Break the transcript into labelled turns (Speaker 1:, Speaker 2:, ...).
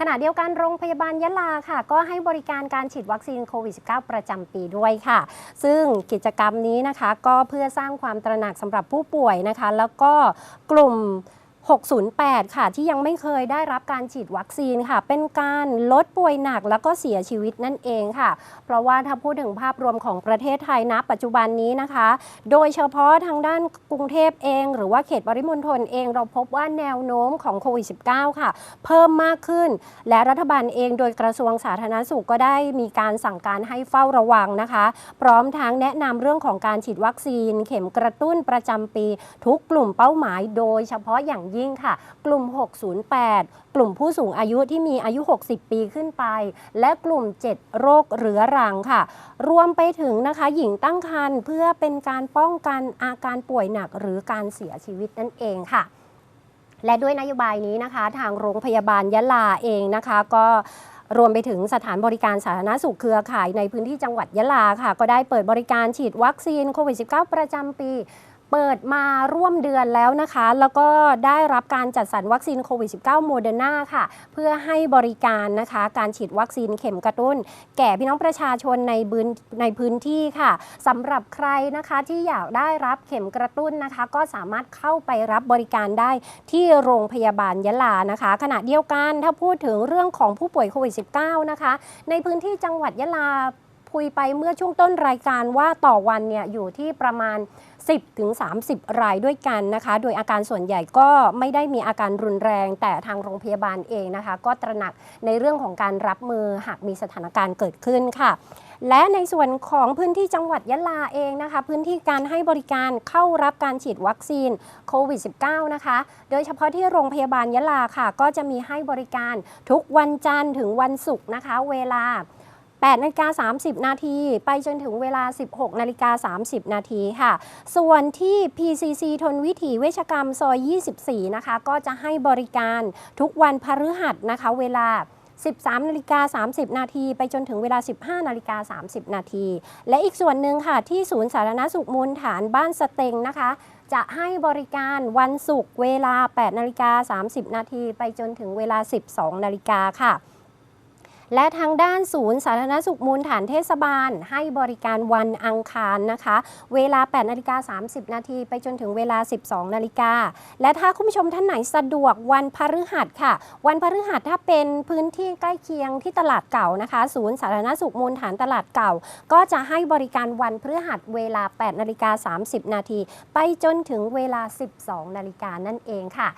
Speaker 1: ขณะเดียวกันโรงพยาบาลยะลาค่ะ ก็ให้บริการการฉีดวัคซีนโควิด -19 ประจำปีด้วยค่ะ ซึ่งกิจกรรมนี้นะคะก็เพื่อสร้างความตระหนักสำหรับผู้ป่วยนะคะ แล้วก็กลุ่ม 608 ค่ะ ที่ยังไม่เคยได้รับการฉีดวัคซีนค่ะ เป็นการลดป่วยหนักแล้วก็เสียชีวิตนั่นเองค่ะ เพราะว่าถ้าพูดถึงภาพรวมของประเทศไทยนะปัจจุบันนี้นะคะ โดยเฉพาะทางด้านกรุงเทพเอง หรือว่าเขตปริมณฑลเอง เราพบว่าแนวโน้มของโควิด -19 ค่ะ เพิ่มมากขึ้น และรัฐบาลเองโดยกระทรวงสาธารณสุขก็ได้มีการสั่งการให้เฝ้าระวังนะคะ พร้อมทั้งแนะนำเรื่องของการฉีดวัคซีน เข็มกระตุ้นประจำปี ทุกกลุ่มเป้าหมาย โดยเฉพาะอย่างยิ่งค่ะ กลุ่ม 608 กลุ่มผู้สูงอายุที่มีอายุ 60 ปีขึ้นไป และกลุ่ม 7 โรคเรื้อรังค่ะ รวมไปถึงนะคะหญิงตั้งครรภ์เพื่อเป็นการป้องกันอาการป่วยหนักหรือการเสียชีวิตนั่นเองค่ะและด้วยนโยบายนี้นะคะ ทางโรงพยาบาลยะลาเองนะคะ ก็รวมไปถึงสถานบริการสาธารณสุขเครือข่ายในพื้นที่จังหวัดยะลาค่ะ ก็ได้เปิดบริการฉีดวัคซีนโควิด -19 ประจำปี เปิดมาร่วมเดือนแล้วนะคะ แล้วก็ได้รับการจัดสรรวัคซีนโควิด -19 โมเดอร์นาค่ะ เพื่อให้บริการนะคะ การฉีดวัคซีนเข็มกระตุ้น แก่พี่น้องประชาชนในพื้นในพื้นที่ค่ะสำหรับใครนะคะที่อยากได้รับเข็มกระตุ้นนะคะ ก็สามารถเข้าไปรับบริการได้ที่โรงพยาบาลยะลานะคะ ขณะเดียวกันถ้าพูดถึงเรื่องของผู้ป่วยโควิด -19 นะคะ ในพื้นที่จังหวัดยะลา คุยไปเมื่อช่วงต้นรายการว่าต่อวันเนี่ยอยู่ที่ประมาณ 10ถึง30 รายด้วยกันนะคะ โดยอาการส่วนใหญ่ก็ไม่ได้มีอาการรุนแรง แต่ทางโรงพยาบาลเองนะคะ ก็ตระหนักในเรื่องของการรับมือหากมีสถานการณ์เกิดขึ้นค่ะและในส่วนของพื้นที่จังหวัดยะลาเองนะคะ พื้นที่การให้บริการเข้ารับการฉีดวัคซีนโควิด -19 นะคะ โดยเฉพาะที่โรงพยาบาลยะลาค่ะ ก็จะมีให้บริการทุกวันจันทร์ถึงวันศุกร์นะคะ เวลา 8นาฬิกา30 นาทีไปจนถึงเวลา 16นาฬิกา30 นาทีค่ะ ส่วนที่ PCC ทนวิถีเวชกรรมซอย 24 นะคะ ก็จะให้บริการทุกวันพฤหัสนะคะ เวลา13นาฬิกา30 นาที ไปจนถึงเวลา 15นาฬิกา30 นาที และอีกส่วนหนึ่งค่ะ ที่ศูนย์สาธารณสุขมูลฐานบ้านสเต็งนะคะ จะให้บริการวันศุกร์เวลา 8นาฬิกา30 นาที ไปจนถึงเวลา 12นาฬิกาค่ะ และทางด้านศูนย์สาธารณสุขมูลฐานเทศบาล ให้บริการวันอังคารนะคะ เวลา 8นาฬิกา30 นาทีไปจนถึงเวลา 12นาฬิกาและถ้าคุณผู้ชมท่านไหนสะดวกวันพฤหัสค่ะ วันพฤหัสถ้าเป็นพื้นที่ใกล้เคียงที่ตลาดเก่านะคะ ศูนย์สาธารณสุขมูลฐานตลาดเก่า ก็จะให้บริการวันพฤหัสเวลา 8นาฬิกา30 นาทีไปจนถึงเวลา 12 นาฬิกานั่นเองค่ะ